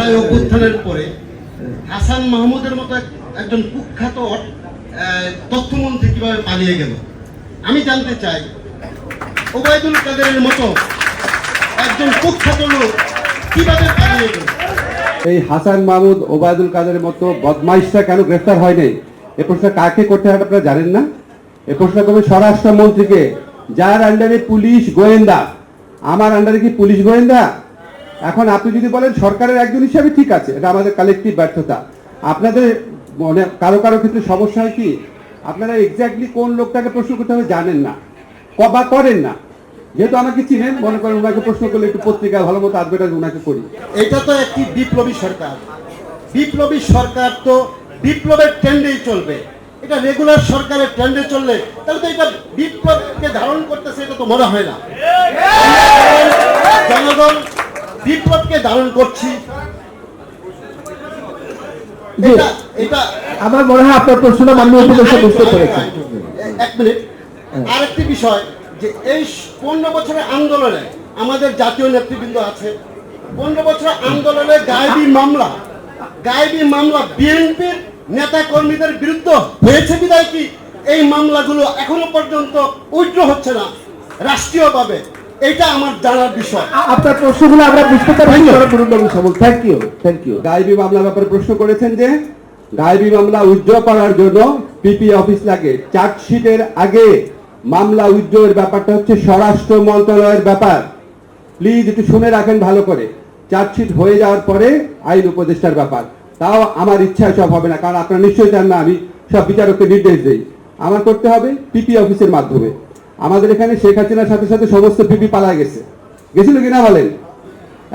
জুলাই অভ্যুত্থানের পরে হাসান মাহমুদের মতো একজন কুখ্যাত তথ্যমন্ত্রী কীভাবে পালিয়ে গেল? আমি জানতে চাই, ওবায়দুল কাদেরের মতো একজন কুখ্যাত লোক কীভাবে পালিয়ে গেল? এই হাসান মাহমুদ, ওবায়দুল কাদেরের মতো বদমাইশরা কেন গ্রেফতার হয়নি এ প্রশ্ন কাকে করতে হয় আপনারা জানেন না? এ প্রশ্ন করবেন স্বরাষ্ট্রমন্ত্রীকে, যার আন্ডারে পুলিশ গোয়েন্দা। আমার আন্ডারে কি পুলিশ গোয়েন্দা? এখন আপনি যদি বলেন সরকারের একজন হিসাবে ঠিক আছে এটা আমাদের কালেকটিভ ব্যর্থতা। আপনাদের মনে কারও কারও ক্ষেত্রে সমস্যা হয় কি? আপনারা এক্স্যাক্টলি কোন লোকটাকে প্রশ্ন করতে হবে জানেন না বা করেন না। যেহেতু আমাকে চিনেন মনে করেন ওনাকে প্রশ্ন করলে একটু পত্রিকায় ভালো মতো অ্যাডভার্টাইজ ওনাকে করি। এটা তো একটি বিপ্লবী সরকার। বিপ্লবী সরকার তো বিপ্লবের ট্রেন্ডেই চলবে। এটা রেগুলার সরকারের ট্রেন্ডে চললে তাহলে তো এটা বিপ্লবকে ধারণ করতেছে এটা তো মনে হয় না। জনগণ বিপ্লবকে ধারণ করছি। এটা আমার মনে হয় আপনার প্রশ্নটা মাননীয় উপদেষ্টা বুঝতে পেরেছেন। এক মিনিট। আরেকটি বিষয় যে এই পনেরো বছরের আন্দোলনে আমাদের জাতীয় নেতৃবৃন্দ আছে। পনেরো বছরের আন্দোলনে গায়েবী মামলা গায়েবী মামলা বিএনপির নেতা কর্মীদের বিরুদ্ধে হয়েছে বিদায় কি? এই মামলাগুলো এখনও পর্যন্ত উইথড্র হচ্ছে না রাষ্ট্রীয়ভাবে। এটা আমার জানার বিষয়। আপনার প্রশ্নগুলো আমরা বুঝতে পারছি। থ্যাংক ইউ থ্যাংক ইউ মামলার ব্যাপারে প্রশ্ন করেছেন যে গায়েবী মামলা উইথড্র করার জন্য পিপি অফিস লাগে। চার্জশিটের আগে মামলা ব্যাপারটা হচ্ছে স্বরাষ্ট্র মন্ত্রণালয়ের ব্যাপার। প্লিজ একটু শুনে রাখেন ভালো করে। চার্জশিট হয়ে যাওয়ার পরে আইন উপদেষ্টার ব্যাপার। তাও আমার ইচ্ছা সব হবে না কারণ আপনারা নিশ্চয়ই চান না আমি সব বিচারককে নির্দেশ দিই। আমার করতে হবে পিপি অফিসের মাধ্যমে। আমাদের এখানে শেখ হাসিনার সাথে সাথে সমস্ত পিপি পালা গেছে। গেছিল কিনা বলেন?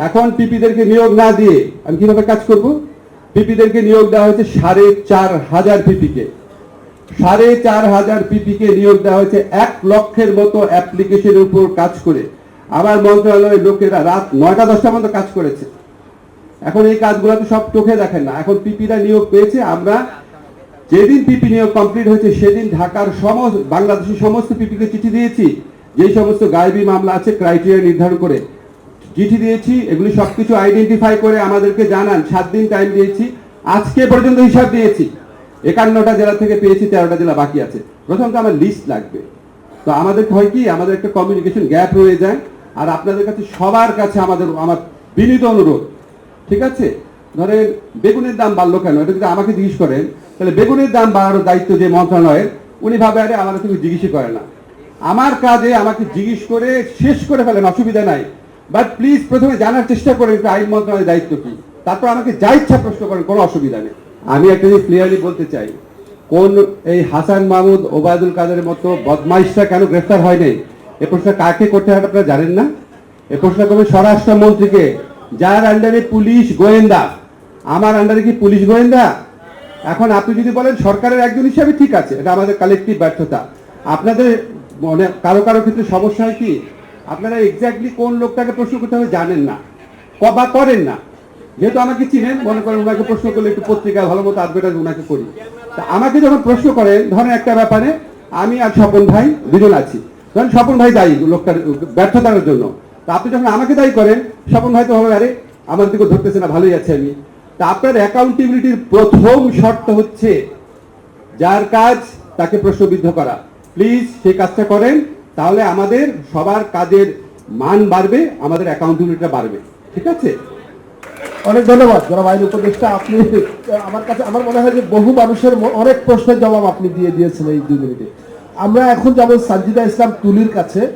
এখন পিপিদেরকে নিয়োগ না দিয়ে আমি কীভাবে কাজ করব? পিপিদেরকে নিয়োগ দেওয়া হয়েছে সাড়ে চার হাজার পিপিকে। সাড়ে চার হাজার পিপিকে নিয়োগ দেওয়া হয়েছে এক লক্ষের মতো অ্যাপ্লিকেশনের উপর কাজ করে। আমার মন্ত্রণালয়ের লোকেরা রাত নয়টা, দশটা পর্যন্ত কাজ করেছে। এখন এই কাজগুলো তো সব চোখে দেখেন না। এখন পিপিরা নিয়োগ পেয়েছে, আমরা যেদিন পিপি নিয়োগ কমপ্লিট হয়েছে, সেদিন ঢাকার সমস্ত, বাংলাদেশের সমস্ত পিপিকে চিঠি দিয়েছি। যেই সমস্ত গায়েবী মামলা আছে ক্রাইটেরিয়া নির্ধারণ করে চিঠি দিয়েছি, এগুলি সবকিছু আইডেন্টিফাই করে আমাদেরকে জানান। সাত দিন টাইম দিয়েছি। আজকে পর্যন্ত হিসাব দিয়েছি। একান্নটা জেলা থেকে পেয়েছি, তেরোটা জেলা বাকি আছে। প্রথম তো আমার লিস্ট লাগবে। তো আমাদের হয় কি, আমাদের একটা কমিউনিকেশন গ্যাপ রয়ে যায়। আর আপনাদের কাছে সবার কাছে আমাদের, আমার বিনীত অনুরোধ। ঠিক আছে? ধরেন বেগুনের দাম বাড়লো কেন? এটা যদি আমাকে জিজ্ঞেস করেন, তাহলে বেগুনের দাম বাড়ানোর দায়িত্ব যে মন্ত্রণালয়ের, উনি ভাবে, আরে, আমার তুমি জিজ্ঞেসই করে না। আমার কাজে আমাকে জিজ্ঞেস করে শেষ করে ফেলেন, অসুবিধা নাই। বাট প্লিজ প্রথমে জানার চেষ্টা করেন আইন মন্ত্রণালয়ের দায়িত্ব কি। তারপর আমাকে যা ইচ্ছা প্রশ্ন করেন, কোনো অসুবিধা নেই। আমি একটা জিনিস ক্লিয়ারলি বলতে চাই, কোন এই হাসান মাহমুদ, ওবায়দুল কাদেরের মতো বদমাইশরা কেন গ্রেফতার হয়নি এ প্রশ্ন কাকে করতে হয় আপনারা জানেন না? এ প্রশ্ন করবেন স্বরাষ্ট্রমন্ত্রীকে, যার আন্ডারে পুলিশ গোয়েন্দা। আমার আন্ডারে কি পুলিশ গোয়েন্দা? এখন আপনি যদি বলেন সরকারের একজন হিসাবে ঠিক আছে, এটা আমাদের কালেকটিভ ব্যর্থতা। আপনাদের মনে, কারও কারও ক্ষেত্রে সমস্যা হয় কি? আপনারা এক্স্যাক্টলি কোন লোকটাকে প্রশ্ন করতে হবে জানেন না বা করেন না। যেহেতু আমাকে চিনেন, মনে করেন ওনাকে প্রশ্ন করলে একটু পত্রিকায় ভালো মতো অ্যাডভার্টাইজ ওনাকে করি। তা আমাকে যখন প্রশ্ন করেন, ধরেন একটা ব্যাপারে, আমি আর স্বপন ভাই দুজন আছি। ধরেন স্বপন ভাই দায়ী লোকটার, ব্যর্থতার জন্য। তা আপনি যখন আমাকে দায়ী করেন, স্বপন ভাই তো হবে আরে, আমার দিকে ধরতেছে না, ভালোই আছে আমি। আপনার অ্যাকাউন্টেবিলিটির প্রথম শর্ত হচ্ছে যার কাজ তাকে প্রশ্নবিদ্ধ করা। প্লিজ সেই কাজটা করেন, তাহলে আমাদের সবার কাজের মান বাড়বে, আমাদের অ্যাকাউন্টেবিলিটিটা বাড়বে। ঠিক আছে? অনেক ধন্যবাদ। জনাব আইন উপদেষ্টা, আপনি, আমার কাছে, আমার মনে হয় যে বহু মানুষের অনেক প্রশ্নের জবাব আপনি দিয়ে দিয়েছেন এই দুই মিনিটে। আমরা এখন যাব সানজিদা ইসলাম তুলির কাছে।